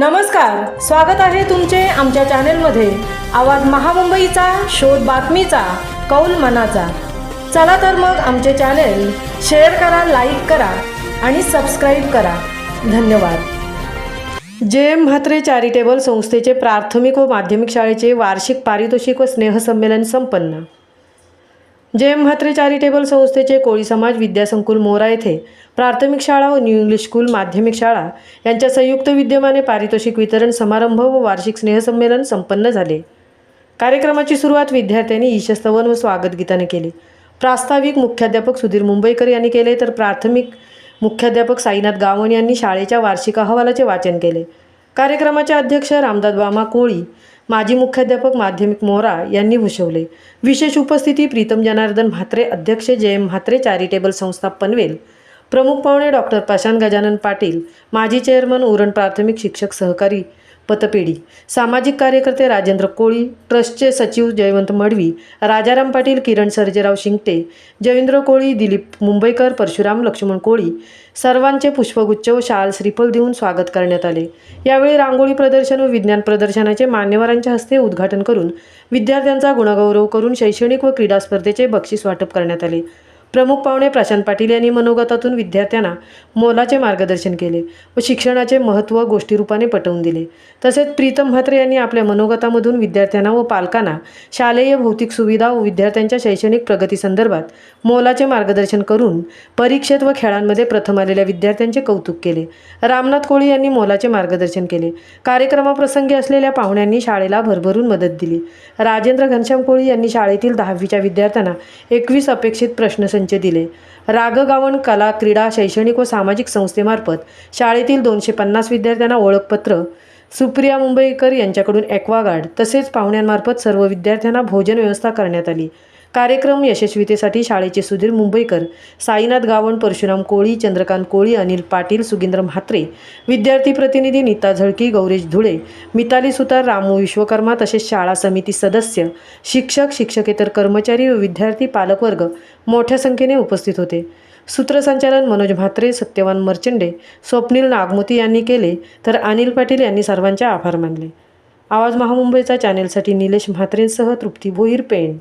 नमस्कार स्वागत आहे तुमचे आमच्या चॅनेलमध्ये. आवाज महामुंबईचा शोध बातमीचा कौल मनाचा. चला तर मग आमचे चॅनेल शेअर करा लाईक करा आणि सबस्क्राईब करा. धन्यवाद. जे एम म्हात्रे चॅरिटेबल संस्थेचे प्राथमिक व माध्यमिक शाळेचे वार्षिक पारितोषिक व स्नेहसंमेलन संपन्न. जे एम म्हात्रे चॅरिटेबल संस्थेचे कोळी समाज विद्यासंकुल मोरा येथे प्राथमिक शाळा व न्यू इंग्लिश स्कूल माध्यमिक शाळा यांच्या संयुक्त विद्यमाने पारितोषिक वितरण समारंभ व वार्षिक स्नेहसंमेलन संपन्न झाले. कार्यक्रमाची सुरुवात विद्यार्थ्यांनी ईशस्तवन व स्वागत गीताने केली. प्रास्ताविक मुख्याध्यापक सुधीर मुंबईकर यांनी केले तर प्राथमिक मुख्याध्यापक साईनाथ गावण यांनी शाळेच्या वार्षिक अहवालाचे वाचन केले. कार्यक्रमाचे अध्यक्ष रामदास बामा कोळी माजी मुख्याध्यापक माध्यमिक मोरा यांनी भूषवले. विशेष उपस्थिती प्रीतम जनार्दन म्हात्रे अध्यक्ष जे एम म्हात्रे चॅरिटेबल संस्था पनवेल प्रमुख पाहुणे डॉक्टर प्रशांत गजानन पाटील माजी चेअरमन उरण प्राथमिक शिक्षक सहकारी पतपेढी सामाजिक कार्यकर्ते राजेंद्र कोळी ट्रस्टचे सचिव जयवंत मडवी राजाराम पाटील किरण सर्जेराव शिंगटे जयेंद्र कोळी दिलीप मुंबईकर परशुराम लक्ष्मण कोळी सर्वांचे पुष्पगुच्छ व शाल श्रीफल देऊन स्वागत करण्यात आले. यावेळी रांगोळी प्रदर्शन व विज्ञान प्रदर्शनाचे मान्यवरांच्या हस्ते उद्घाटन करून विद्यार्थ्यांचा गुणगौरव करून शैक्षणिक व क्रीडा स्पर्धेचे बक्षीस वाटप करण्यात आले. प्रमुख पाहुणे प्रशांत पाटील यांनी मनोगतातून विद्यार्थ्यांना मोलाचे मार्गदर्शन केले व शिक्षणाचे महत्त्व गोष्टीरूपाने पटवून दिले. तसेच प्रीतम म्हात्रे यांनी आपल्या मनोगतामधून विद्यार्थ्यांना व पालकांना शालेय भौतिक सुविधा व विद्यार्थ्यांच्या शैक्षणिक प्रगतीसंदर्भात मोलाचे मार्गदर्शन करून परीक्षेत व खेळांमध्ये प्रथम आलेल्या विद्यार्थ्यांचे कौतुक केले. रामनाथ कोळी यांनी मोलाचे मार्गदर्शन केले. कार्यक्रमाप्रसंगी असलेल्या पाहुण्यांनी शाळेला भरभरून मदत दिली. राजेंद्र घनश्याम कोळी यांनी शाळेतील दहावीच्या विद्यार्थ्यांना एकवीस अपेक्षित प्रश्नसंच दिले. रागगावन कला क्रीडा शैक्षणिक व सामाजिक संस्थेमार्फत शाळेतील दोनशे पन्नास विद्यार्थ्यांना ओळखपत्र सुप्रिया मुंबईकर यांच्याकडून ॲक्वागार्ड तसेच पाहुण्यांमार्फत सर्व विद्यार्थ्यांना भोजन व्यवस्था करण्यात आली. कार्यक्रम यशस्वीतेसाठी शाळेचे सुधीर मुंबईकर साईनाथ गावण परशुराम कोळी चंद्रकांत कोळी अनिल पाटील सुगिंद्र म्हात्रे विद्यार्थी प्रतिनिधी नीता झळकी गौरेश धुळे मिताली सुतार रामू विश्वकर्मा तसेच शाळा समिती सदस्य शिक्षक शिक्षकेतर कर्मचारी व विद्यार्थी पालकवर्ग मोठ्या संख्येने उपस्थित होते. सूत्रसंचालन मनोज म्हात्रे सत्यवान मर्चंडे स्वप्नील नागमोती यांनी केले तर अनिल पाटील यांनी सर्वांचे आभार मानले. आवाज महामुंबईचा चॅनेलसाठी निलेश म्हात्रेंसह तृप्ती भोईर पेण.